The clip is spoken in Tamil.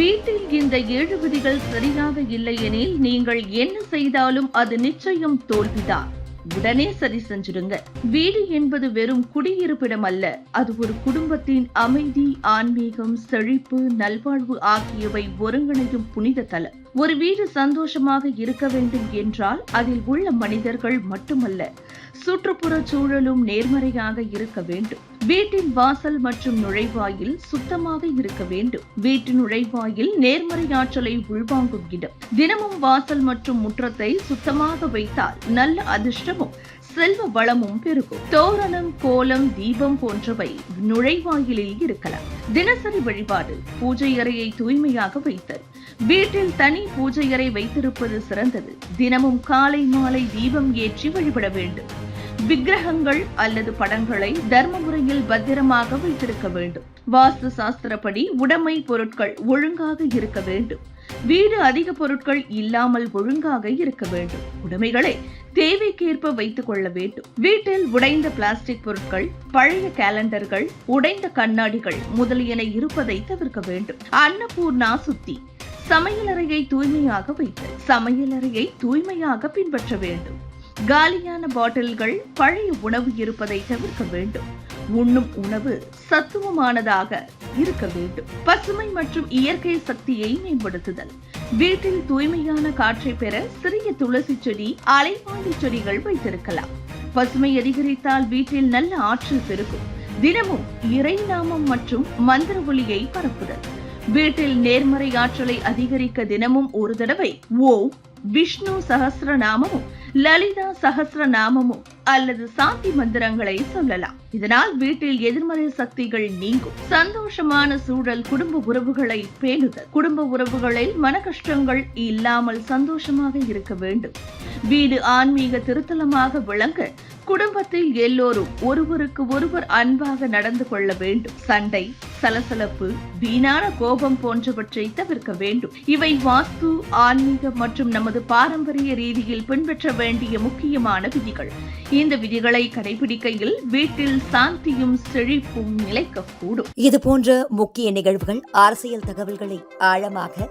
வீட்டில் இந்த ஏழு விதிகள் சரியாக இல்லை எனில் நீங்கள் என்ன செய்தாலும் அது நிச்சயம் தோல்விதான். உடனே சரி செஞ்சிருங்க வீடு என்பது வெறும் குடியிருப்பிடம் அல்ல அது ஒரு குடும்பத்தின் அமைதி ஆன்மீகம் செழிப்பு நல்வாழ்வு ஆகியவை ஒருங்கிணையும் புனித தலம். ஒரு வீடு சந்தோஷமாக இருக்க வேண்டும் என்றால் அதில் உள்ள மனிதர்கள் மட்டுமல்ல சுற்றுப்புற சூழலும் நேர்மறையாக இருக்க வேண்டும். வீட்டின் வாசல் மற்றும் நுழைவாயில் சுத்தமாக இருக்க வேண்டும். வீட்டின் நுழைவாயில் நேர்மறை ஆற்றலை உள்வாங்கும் இடம். தினமும் வாசல் மற்றும் முற்றத்தை சுத்தமாக வைத்தால் நல்ல அதிர்ஷ்டமும் செல்வ வளமும் பெருகும். தோரணம் கோலம் தீபம் போன்றவை நுழைவாயிலில் இருக்கலாம். தினசரி வழிபாடு பூஜை அறையை தூய்மையாக வைத்தல். வீட்டில் தனி பூஜை அறை வைத்திருப்பது சிறந்தது. தினமும் காலை மாலை தீபம் ஏற்றி வழிபட வேண்டும். விக்கிரகங்கள் அல்லது படங்களை தர்ம முறையில் பத்திரமாக வைத்திருக்க வேண்டும். வாஸ்து சாஸ்திரப்படி உடைமை பொருட்கள் ஒழுங்காக இருக்க வேண்டும். வீடு அதிக பொருட்கள் இல்லாமல் ஒழுங்காக இருக்க வேண்டும். உடைமைகளை தேவைக்கேற்ப வைத்துக் கொள்ள வேண்டும். வீட்டில் உடைந்த பிளாஸ்டிக் பொருட்கள் பழைய கேலண்டர்கள் உடைந்த கண்ணாடிகள் முதலியன இருப்பதை தவிர்க்க வேண்டும். அன்னபூர்ணா சுத்தி சமையலறையை தூய்மையாக வைத்தல் சமையலறையை தூய்மையாக பின்பற்ற வேண்டும். காலியான பாட்டில்கள் பழைய உணவு இருப்பதை தவிர்க்க வேண்டும். உண்ணும் உணவு சத்துவமானதாக இருக்க வேண்டும். பசுமை மற்றும் இயற்கை சக்தியை மேம்படுத்துதல். வீட்டில் தூய்மையான காற்றை பெற சிறிய துளசி செடி அலைவாண்டி செடிகள் வைத்திருக்கலாம். பசுமை அதிகரித்தால் வீட்டில் நல்ல ஆற்றல் பெருகும். தினமும் இறை நாமம் மற்றும் மந்திர ஒளியை பரப்புதல். வீட்டில் நேர்மறை ஆற்றலை அதிகரிக்க தினமும் ஒரு தடவை ஓம் விஷ்ணு சகசிரநாமமும் லலிதா சகசிரநாமமும் அல்லது சாந்தி மந்திரங்களை சொல்லலாம். இதனால் வீட்டில் எதிர்மறை சக்திகள் நீங்கும். சந்தோஷமான சூழல் குடும்ப உறவுகளை பேணுதல். குடும்ப உறவுகளில் மன கஷ்டங்கள் இல்லாமல் சந்தோஷமாக இருக்க வேண்டும். வீடு ஆன்மீக திருத்தலமாக விளங்க குடும்பத்தில் எல்லோரும் ஒருவருக்கு ஒருவர் அன்பாக நடந்து கொள்ள வேண்டும். சண்டை சலசலப்பு வீணான கோபம் போன்றவற்றை தவிர்க்க வேண்டும். இவை வாஸ்து ஆன்மீகம் மற்றும் நமது பாரம்பரிய ரீதியில் பின்பற்ற வேண்டிய முக்கியமான விதிகள். இந்த விதிகளை கடைபிடிக்கையில் வீட்டில் சாந்தியும் செழிப்பும் நிலைக்கக்கூடும். இது போன்ற முக்கிய நிகழ்வுகள் அரசியல் தகவல்களை ஆழமாக